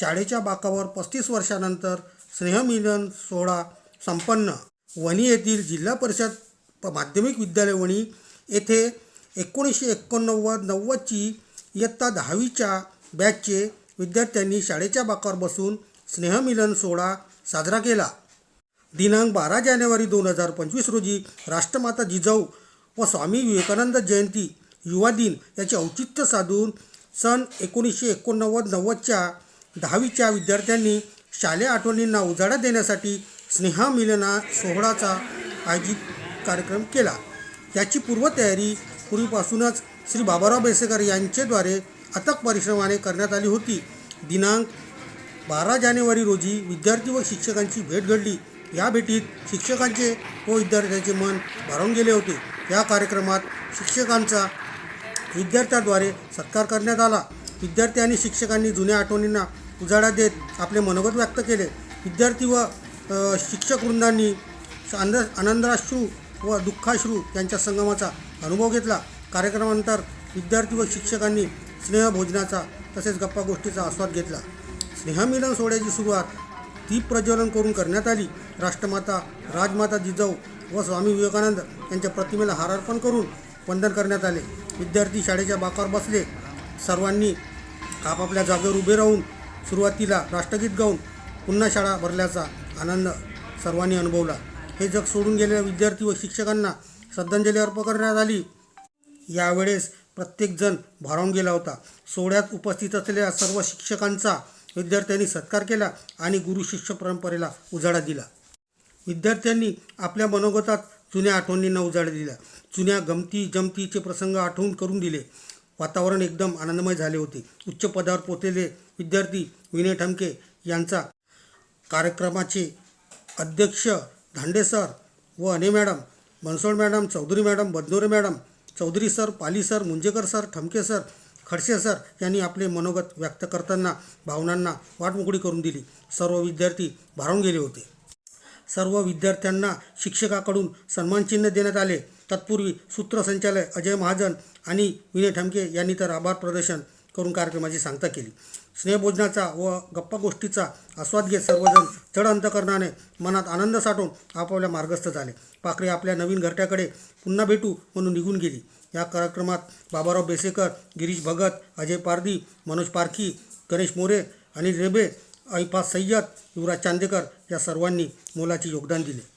शाळेच्या बाकावर पस्तीस वर्षानंतर स्नेहमिलन सोहळा संपन्न. वणी येथील जिल्हा परिषद प- माध्यमिक विद्यालय वणी येथे एकोणीसशे एकोणनव्वद नव्वदची इयत्ता दहावीच्या बॅचचे विद्यार्थ्यांनी शाळेच्या बाकावर बसून स्नेहमिलन सोहळा साजरा केला. दिनांक बारा जानेवारी दोन हजार पंचवीस रोजी राष्ट्रमाता जिजाऊ व स्वामी विवेकानंद जयंती युवा दिन याचे औचित्य साधून सन एकोणीसशे एकोणनव्वद नव्वदच्या दहावीच्या विद्यार्थ्यांनी शालेय आठवणींना उजाळा देण्यासाठी स्नेहा मिलना सोहळाचा आयोजित कार्यक्रम केला. याची पूर्वतयारी पूर्वीपासूनच श्री बाबाराव बेसेकर यांच्याद्वारे अथक परिश्रमाने करण्यात आली होती. दिनांक बारा जानेवारी रोजी विद्यार्थी व शिक्षकांची भेट घडली. या भेटीत शिक्षकांचे व विद्यार्थ्यांचे मन भारावून गेले होते. या कार्यक्रमात शिक्षकांचा विद्यार्थ्याद्वारे सत्कार करण्यात आला. विद्यार्थी आणि शिक्षकांनी जुन्या आठवणींना उजाळा देत आपले मनोगत व्यक्त केले. विद्यार्थी व शिक्षक वृंदांनी आनंद आनंदाश्रू व दुःखाश्रू यांच्या संगमाचा अनुभव घेतला. कार्यक्रमानंतर विद्यार्थी व शिक्षकांनी स्नेहभोजनाचा तसेच गप्पा गोष्टीचा आस्वाद घेतला. स्नेहमिलन सोहळ्याची सुरुवात दीप प्रज्वलन करून करण्यात आली. राष्ट्रमाता राजमाता जिजाऊ व स्वामी विवेकानंद यांच्या प्रतिमेला हार अर्पण करून वंदन करण्यात आले. विद्यार्थी शाळेच्या बाकावर बसले. सर्वांनी आपापल्या जागेवर उभे राहून सुरुवातीला राष्ट्रगीत गाऊन पुन्हा शाळा भरल्याचा आनंद सर्वांनी अनुभवला. हे जग सोडून गेलेल्या विद्यार्थी व शिक्षकांना श्रद्धांजली अर्पण करण्यात आली. यावेळेस प्रत्येकजण भारावून गेला होता. सोहळ्यात उपस्थित असलेल्या सर्व शिक्षकांचा विद्यार्थ्यांनी सत्कार केला आणि गुरु शिष्य परंपरेला उजाळा दिला. विद्यार्थ्यांनी आपल्या मनोगतात जुन्या आठवणींना उजाळा दिला. जुन्या गमती जमतीचे प्रसंग आठवून करून दिले. वातावरण एकदम आनंदमय झाले होते. उच्च पदावर पोचलेले विद्यार्थी विनय ठमके यांचा कार्यक्रमाचे अध्यक्ष धांडे सर व अने madam Bansod madam Chaudhari madam Badnore madam Chaudhari sir Pali sir Munjekar sir Thamke sir Khadse sir यांनी आपले मनोगत व्यक्त करताना भावनांना वाटमोकळी करून दिली. सर्व विद्यार्थी भारावून गेले होते. सर्व विद्यार्थ्यांना शिक्षकाकडून सन्मानचिन्ह देण्यात आले. तत्पूर्वी सूत्रसंचालक अजय महाजन आणि विनय ठमके यांनी तर आभार प्रदर्शन करून कार्यक्रमाची सांगता केली. स्नेहभोजनाचा व गप्पागोष्टीचा आस्वाद घेत सर्वजण चढ अंतकरणाने मनात आनंद साठवून आपापल्या मार्गस्थ झाले. पाखरे आपल्या नवीन घरट्याकडे पुन्हा भेटू म्हणून निघून गेली. या कार्यक्रमात बाबाराव बेसेकर गिरीश भगत अजय पारदी मनोज पारखी गणेश मोरे अनिल रेबे ऐफा सय्यद युवराज चांदेकर या सर्वांनी मोलाचे योगदान दिले.